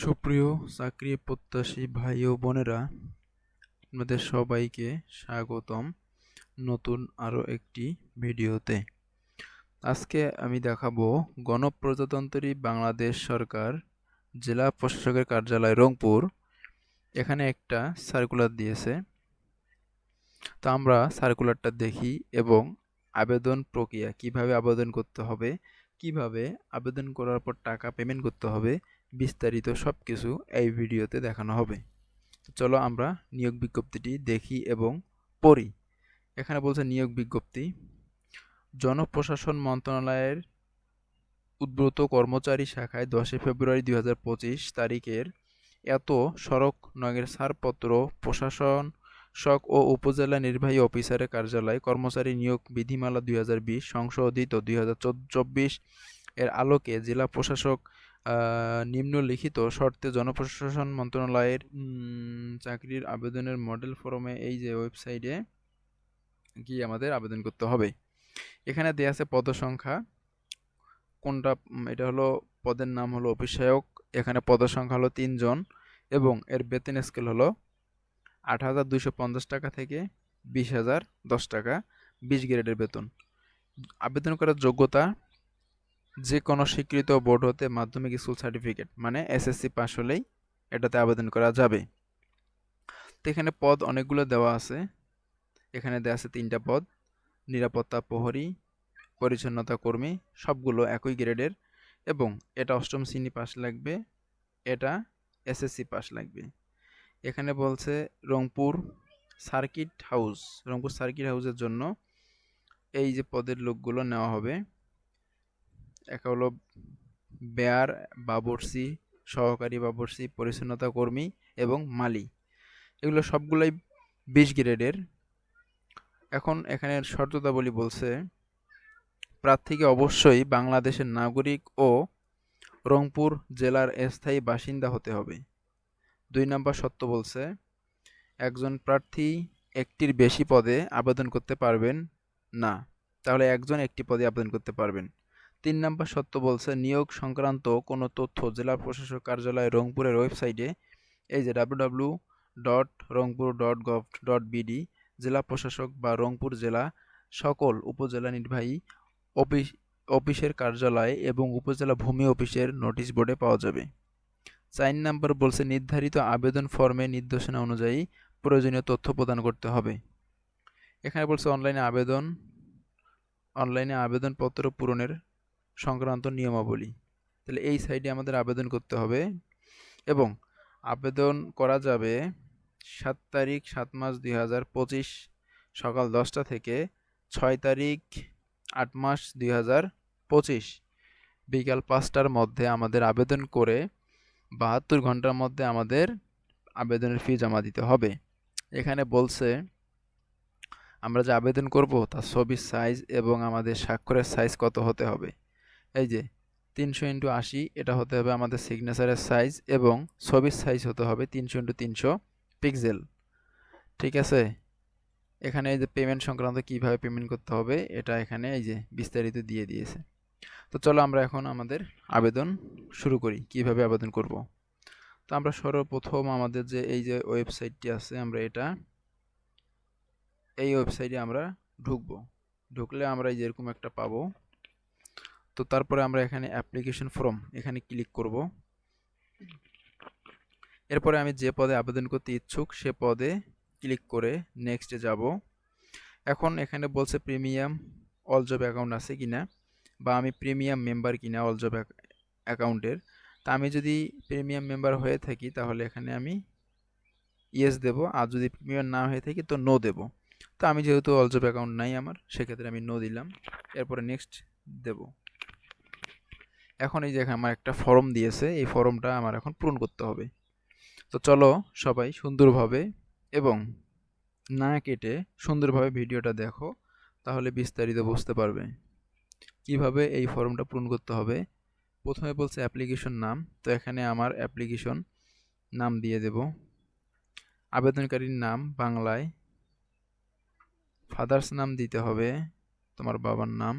সুপ্রিয় চাকরি প্রত্যাশী ভাই ও বোনেরা, আপনাদের সবাইকে স্বাগতম নতুন আরও একটি ভিডিওতে। আজকে আমি দেখাবো গণপ্রজাতন্ত্রী বাংলাদেশ সরকার জেলা প্রশাসকের কার্যালয় রংপুর। এখানে একটা সার্কুলার দিয়েছে। তো আমরা সার্কুলারটা দেখি এবং আবেদন প্রক্রিয়া, কীভাবে আবেদন করতে হবে, কীভাবে আবেদন করার পর টাকা পেমেন্ট করতে হবে বিস্তারিত সব কিছু এই ভিডিওতে দেখানো হবে। চলো আমরা নিয়োগ বিজ্ঞপ্তিটি দেখি এবং পড়ি। এখানে বলছে নিয়োগ বিজ্ঞপ্তি। জনপ্রশাসন মন্ত্রণালয়ের উদ্ব্রত কর্মচারী শাখায় দশই ফেব্রুয়ারি দুই হাজার পঁচিশ তারিখের এত সড়ক নগের ছাড়পত্র প্রশাসন শক ও উপজেলা নির্বাহী অফিসারের কার্যালয় কর্মচারী নিয়োগ বিধিমালা দুই হাজার বিশ, সংশোধিত দুই হাজার চব্বিশ এর আলোকে জেলা প্রশাসক নিম্নলিখিত শর্তে জনপ্রশাসন মন্ত্রণালয়ের চাকরির আবেদনের মডেল ফরমে এই যে ওয়েবসাইটে গিয়ে আমাদের আবেদন করতে হবে। এখানে দেওয়া আছে পদসংখ্যা কোনটা এটা হলো পদের নাম হলো অফিসায়ক। এখানে পদসংখ্যা হলো তিনজন এবং এর বেতন স্কেল হলো আট হাজার দুইশো পঞ্চাশ টাকা থেকে বিশ হাজার দশ টাকা, বিশ গ্রেডের বেতন। আবেদন করার যোগ্যতা যে কোনো স্বীকৃত বোর্ড হতে মাধ্যমিক স্কুল সার্টিফিকেট মানে এসএসসি পাস হলেই এটাতে আবেদন করা যাবে। তো এখানে পদ অনেকগুলো দেওয়া আছে। এখানে দেওয়া আছে তিনটা পদ, নিরাপত্তা প্রহরী, পরিচ্ছন্নতা কর্মী, সবগুলো একই গ্রেডের এবং এটা অষ্টম শ্রেণি পাস লাগবে, এটা এসএসসি পাস লাগবে। এখানে বলছে Rangpur circuit house, Rangpur circuit হাউসের জন্য এই যে পদের লোকগুলো নেওয়া হবে এক হলো বেয়ার বাবরসি সহকারী বাবরসি পরিচ্ছন্নতা কর্মী এবং মালি। এগুলো সবগুলোই বিশ গ্রেডের। এখন এখানে শর্ততাবলী বলছে, প্রার্থীকে অবশ্যই বাংলাদেশের নাগরিক ও রংপুর জেলার স্থায়ী বাসিন্দা হতে হবে। দুই নম্বর সত্য বলছে, একজন প্রার্থী একটির বেশি পদে আবেদন করতে পারবেন না। তাহলে একজন একটি পদে আবেদন করতে পারবেন। তিন নম্বর সত্য বলছে, নিয়োগ সংক্রান্ত কোনো তথ্য জেলা প্রশাসক কার্যালয় রংপুরের ওয়েবসাইটে, এই যে W dot Rangpur dot gov dot BD জেলা প্রশাসক বা রংপুর জেলা সকল উপজেলা নির্বাহী অফিস, অফিসের কার্যালয় এবং উপজেলা ভূমি অফিসের নোটিশ বোর্ডে পাওয়া যাবে। চার নাম্বার বলছে, নির্ধারিত আবেদন ফর্মে নির্দেশনা অনুযায়ী প্রয়োজনীয় তথ্য প্রদান করতে হবে। এখানে বলছে, অনলাইনে আবেদন, অনলাইনে আবেদনপত্র পূরণের সংক্রান্ত নিয়মাবলী। তাহলে এই সাইডে আমাদের আবেদন করতে হবে এবং আবেদন করা যাবে সাত তারিখ সাত মাস দুই হাজার পঁচিশ সকাল দশটা থেকে ছয় তারিখ আট মাস দুই হাজার পঁচিশ। বিকাল পাঁচটার মধ্যে আমাদের আবেদন করে বাহাত্তর ঘণ্টার মধ্যে আমাদের আবেদনের ফি জমা দিতে হবে। এখানে বলছে, আমরা যে আবেদন করব তার ছবির সাইজ এবং আমাদের স্বাক্ষরের সাইজ কত হতে হবে। এই যে তিনশো ইন্টু আশি, এটা হতে হবে আমাদের সিগনেচারের সাইজ এবং ছবির সাইজ হতে হবে তিনশো ইন্টু তিনশো পিক্সেল ঠিক আছে? এখানে এই যে পেমেন্ট সংক্রান্ত কীভাবে পেমেন্ট করতে হবে, এটা এখানে এই যে বিস্তারিত দিয়ে দিয়েছে। তো চলো আমরা এখন আমাদের আবেদন শুরু করি, কীভাবে আবেদন করব। তো আমরা সর্বপ্রথম আমাদের যে এই যে ওয়েবসাইটটি আছে, আমরা এটা, এই ওয়েবসাইটে আমরা ঢুকবো। ঢুকলে আমরা এই যেরকম একটা পাবো। তো তারপরে আমরা এখানে অ্যাপ্লিকেশন ফর্ম এখানে ক্লিক করব। এরপরে আমি যে পদে আবেদন করতে ইচ্ছুক, সে পদে ক্লিক করে নেক্সটে যাব। এখন এখানে বলছে প্রিমিয়াম অল জব অ্যাকাউন্ট আছে কিনা বা আমি প্রিমিয়াম মেম্বার কিনা অল জব অ্যাকাউন্টের তা আমি যদি প্রিমিয়াম মেম্বার হয়ে থাকি তাহলে এখানে আমি ইয়েস দেব, আর যদি প্রিমিয়াম না হয়ে থাকি তো নো দেব। তো আমি যেহেতু অল জব অ্যাকাউন্ট নাই আমার, সেক্ষেত্রে আমি নো দিলাম। এরপরে নেক্সট দেব। এখন এই যে আমার একটা ফর্ম দিয়েছে, এই ফর্মটা আমার এখন পূরণ করতে হবে। তো চলো সবাই সুন্দরভাবে এবং না কেটে সুন্দরভাবে ভিডিওটা দেখো, তাহলে বিস্তারিত বুঝতে পারবে কীভাবে এই ফর্মটা পূরণ করতে হবে। প্রথমে বলছে অ্যাপ্লিকেশন নাম, তো এখানে আমার অ্যাপ্লিকেশন নাম দিয়ে দেব। আবেদনকারীর নাম বাংলায়। ফাদার্স নাম দিতে হবে, তোমার বাবার নাম।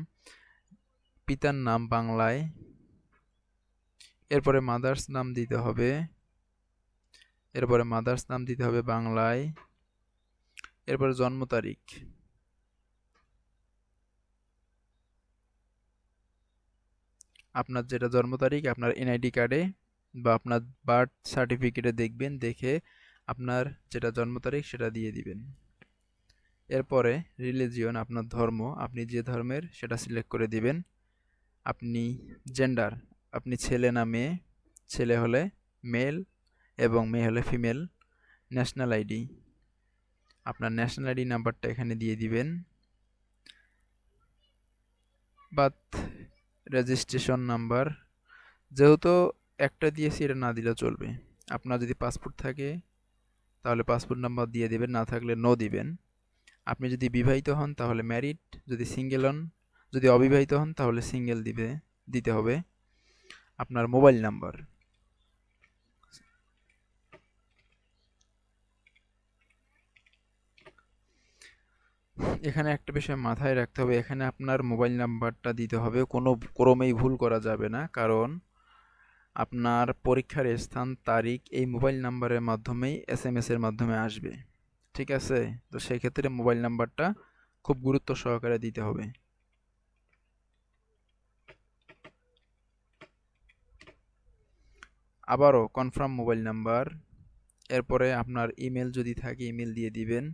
পিতার নাম বাংলায়। এরপরে মাদার্স নাম দিতে হবে। এরপরে মাদার্স নাম দিতে হবে বাংলায়। এরপরে জন্ম তারিখ। আপনার যেটা জন্ম তারিখ, আপনার এনআইডি কার্ডে বা আপনার বার্থ সার্টিফিকেটে দেখবেন, দেখে আপনার যেটা জন্ম তারিখ সেটা দিয়ে দিবেন। এরপরে রিলিজিয়ন আপনার ধর্ম, আপনি যে ধর্মের সেটা সিলেক্ট করে দিবেন। আপনি জেন্ডার আপনি ছেলে না মেয়ে, ছেলে হলে মেল এবং মেয়ে হলে ফিমেল ন্যাশনাল আইডি আপনার ন্যাশনাল আইডি নাম্বারটা এখানে দিয়ে দিবেন। Birth registration number. যেহেতু একটা দিয়েছি, এটা না দিলেও চলবে। আপনার যদি পাসপোর্ট থাকে, তাহলে পাসপোর্ট নাম্বার দিয়ে দেবেন, না থাকলে নো দিবেন। আপনি যদি বিবাহিত হন, তাহলে ম্যারিড যদি সিঙ্গেল হন, যদি অবিবাহিত হন, তাহলে সিঙ্গেল দিবে, দিতে হবে। আপনার মোবাইল নাম্বার। এখানে একটা বিষয় মাথায় রাখতে হবে, এখানে আপনার মোবাইল নাম্বারটা দিতে হবে, কোনো ক্রমেই ভুল করা যাবে না, কারণ আপনার পরীক্ষার স্থান, তারিখ এই মোবাইল নাম্বারের মাধ্যমেই এস এম এর মাধ্যমে আসবে, ঠিক আছে? তো সেই ক্ষেত্রে মোবাইল নাম্বারটা খুব গুরুত্ব সহকারে দিতে হবে। আবারও কনফার্ম মোবাইল নাম্বার এরপরে আপনার ইমেল যদি থাকে ইমেল দিয়ে দিবেন।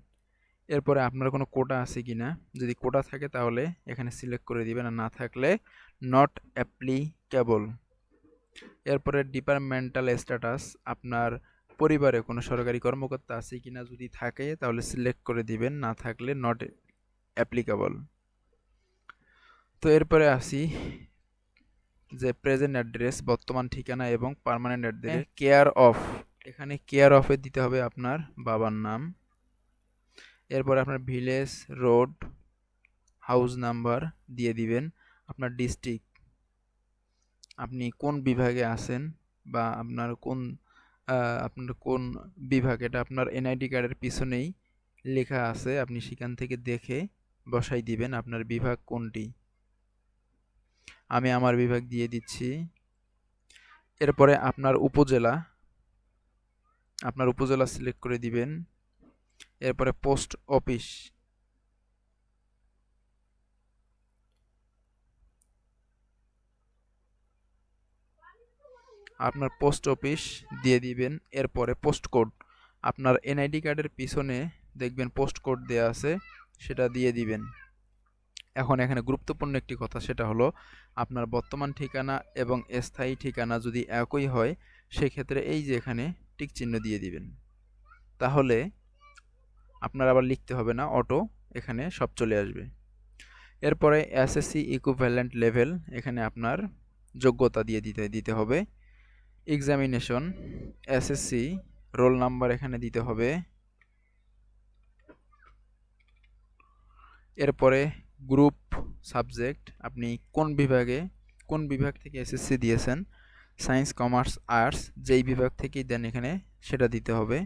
এরপরে আপনার কোনো কোটা আছে কি না যদি কোটা থাকে তাহলে এখানে সিলেক্ট করে দিবেন, আর না থাকলে নট অ্যাপ্লিকেবল এরপরে ডিপার্টমেন্টাল স্ট্যাটাস আপনার পরিবারে কোনো সরকারি কর্মকর্তা আছে কি না যদি থাকে, তাহলে সিলেক্ট করে দিবেন, না থাকলে নট অ্যাপ্লিকেবল তো এরপরে আসি যে প্রেজেন্ট অ্যাড্রেস বর্তমান ঠিকানা এবং পার্মানেন্ট অ্যাড্রেস কেয়ার অফ এখানে কেয়ার অফে দিতে হবে আপনার বাবার নাম। এরপর আপনার ভিলেজ রোড হাউস নাম্বার দিয়ে দিবেন আপনার ডিস্ট্রিক্ট আপনি কোন বিভাগে আছেন বা আপনার কোন আপনার কোন বিভাগ এটা আপনার এনআইডি কার্ডের পিছনেই লেখা আছে। আপনি সেখান থেকে দেখে বসাই দিবেন আপনার বিভাগ কোনটি। আমি আমার বিভাগ দিয়ে দিচ্ছি। এরপরে আপনার উপজেলা। আপনার উপজেলা সিলেক্ট করে দিবেন। এরপরে পোস্ট অফিস আপনার পোস্ট অফিস দিয়ে দিবেন। এরপরে পোস্ট কোড আপনার এনআইডি কার্ডের পিছনে দেখবেন পোস্ট কোড দেওয়া আছে। সেটা দিয়ে দিবেন। এখন এখানে গুরুত্বপূর্ণ একটি কথা সেটা হলো, আপনার বর্তমান ঠিকানা এবং স্থায়ী ঠিকানা যদি একই হয়, সেক্ষেত্রে এই যে এখানে টিক চিহ্ন দিয়ে দিবেন। তাহলে আপনার আবার লিখতে হবে না, অটো এখানে সব চলে আসবে। এরপরে এসএসসি ইকুইভ্যালেন্ট লেভেল এখানে আপনার যোগ্যতা দিয়ে দিতে দিতে হবে। এক্সামিনেশন এসএসসি রোল নাম্বার এখানে দিতে হবে। এরপরে গ্রুপ সাবজেক্ট আপনি কোন বিভাগে, কোন বিভাগ থেকে এসএসসি দিয়েছেন? সায়েন্স কমার্স আর্টস যেই বিভাগ থেকেই দেন এখানে, সেটা দিতে হবে।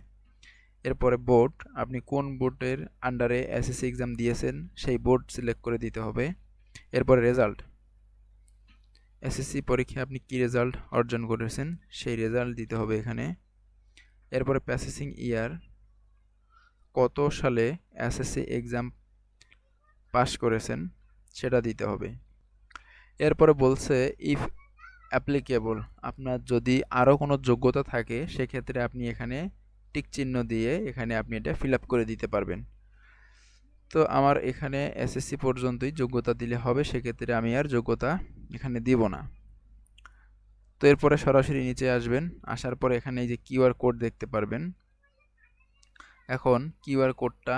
এরপরে বোর্ড আপনি কোন বোর্ডের আন্ডারে এসএসসি এক্সাম দিয়েছেন, সেই বোর্ড সিলেক্ট করে দিতে হবে। এরপরে রেজাল্ট এসএসসি পরীক্ষায় আপনি কি রেজাল্ট অর্জন করেছেন, সেই রেজাল্ট দিতে হবে এখানে। এরপরে প্যাসেসিং ইয়ার কত সালে এসএসসি এক্সাম পাশ করেছেন, সেটা দিতে হবে। এরপরে বলছে ইফ অ্যাপ্লিকেবল আপনার যদি আরও কোনো যোগ্যতা থাকে, সেক্ষেত্রে আপনি এখানে টিক চিহ্ন দিয়ে এখানে আপনি এটা ফিল করে দিতে পারবেন। তো আমার এখানে এসএসসি পর্যন্তই যোগ্যতা দিলে হবে, সেক্ষেত্রে আমি আর যোগ্যতা এখানে দিব না। তো এরপরে সরাসরি নিচে আসবেন, আসার পর এখানে এই যে কিউআর কোড দেখতে পারবেন। এখন কিউআর কোডটা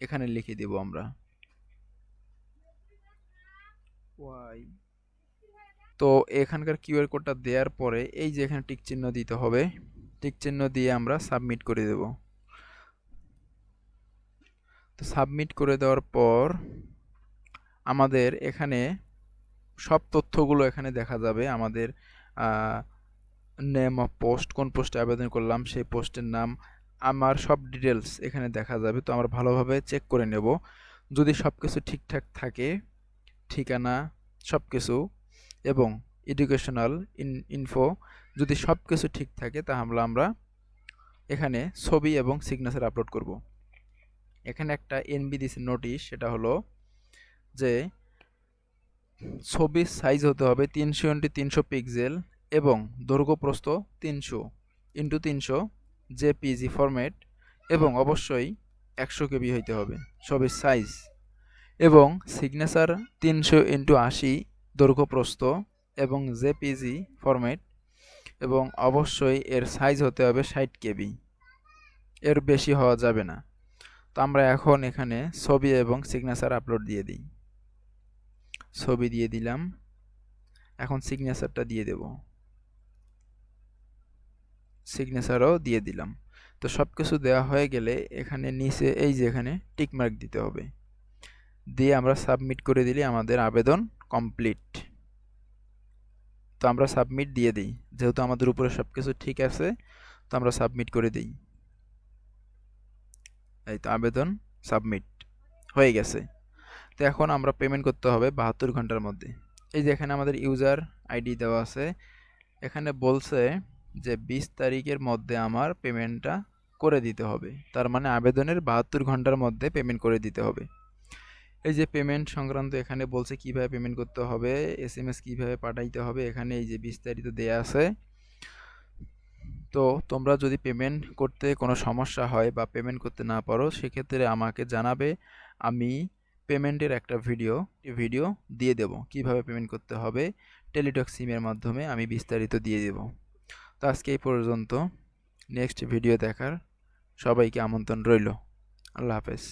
এখানে লিখে দেব আমরা। ওয়াই তো এখানকার কিউআর কোডটা দেওয়ার পরে এই যে এখানে টিক চিহ্ন দিতে হবে, টিক চিহ্ন দিয়ে আমরা সাবমিট করে দেব। তো সাবমিট করে দেওয়ার পর আমাদের এখানে সব তথ্যগুলো এখানে দেখা যাবে। আমাদের নেম অফ পোস্ট কোন পোস্টে আবেদন করলাম, সেই পোস্টের নাম, আমার সব ডিটেলস এখানে দেখা যাবে। তো আমরা ভালোভাবে চেক করে নেব। যদি সব কিছু ঠিকঠাক থাকে ঠিকানা সব কিছু এবং এডুকেশনাল ইন ইনফো যদি সব কিছু ঠিক থাকে তাহলে আমরা এখানে ছবি এবং সিগনেচার আপলোড করব। এখানে একটা এনবি দিছে নোটিশ সেটা হলো যে ছবির সাইজ হতে হবে তিনশো ইন্টু তিনশো পিক্সেল এবং দৈর্ঘ্য প্রস্থ তিনশো ইন্টু তিনশো জেপিজি ফরম্যাট এবং অবশ্যই একশো কেবি হইতে হবে। ছবির সাইজ এবং সিগনেচার তিনশো ইন্টু আশি দৈর্ঘ্য প্রস্থ এবং জেপিজি ফরম্যাট এবং অবশ্যই এর সাইজ হতে হবে ষাট কেবি। এর বেশি হওয়া যাবে না। তো আমরা এখন এখানে ছবি এবং সিগনেচার আপলোড দিয়ে দিই। ছবি দিয়ে দিলাম। এখন সিগনেচারটা দিয়ে দেব। সিগনেচারও দিয়ে দিলাম। তো সব কিছু দেওয়া হয়ে গেলে এখানে নিচে এই যে এখানে টিকমার্ক দিতে হবে। দিয়ে আমরা সাবমিট করে দিলে আমাদের আবেদন কমপ্লিট তো আমরা সাবমিট দিয়ে দিই। যেহেতু আমাদের উপরে সব কিছু ঠিক আছে, তো আমরা সাবমিট করে দিই। এই তো আবেদন সাবমিট হয়ে গেছে। তো এখন আমরা পেমেন্ট করতে হবে বাহাত্তর ঘণ্টার মধ্যে। এই যে এখানে আমাদের ইউজার আইডি দেওয়া আছে, এখানে বলছে যে বিশ তারিখের মধ্যে আমার পেমেন্টটা করে দিতে হবে। তার মানে আবেদনের বাহাত্তর ঘণ্টার মধ্যে পেমেন্ট করে দিতে হবে। এই যে পেমেন্ট সংক্রান্ত এখানে বলছে কীভাবে পেমেন্ট করতে হবে এস এম এস কীভাবে পাঠাইতে হবে, এখানে এই যে বিস্তারিত দেয়া আছে। তো তোমরা যদি পেমেন্ট করতে কোনো সমস্যা হয় বা পেমেন্ট করতে না পারো, সেক্ষেত্রে আমাকে জানাবে, আমি পেমেন্টের একটা ভিডিও ভিডিও দিয়ে দেব কীভাবে পেমেন্ট করতে হবে। টেলিটক সিমের মাধ্যমে আমি বিস্তারিত দিয়ে দেব। তো আজকে এই পর্যন্ত। নেক্সট ভিডিও দেখার সবাইকে আমন্ত্রণ রইল। আল্লাহ হাফেজ।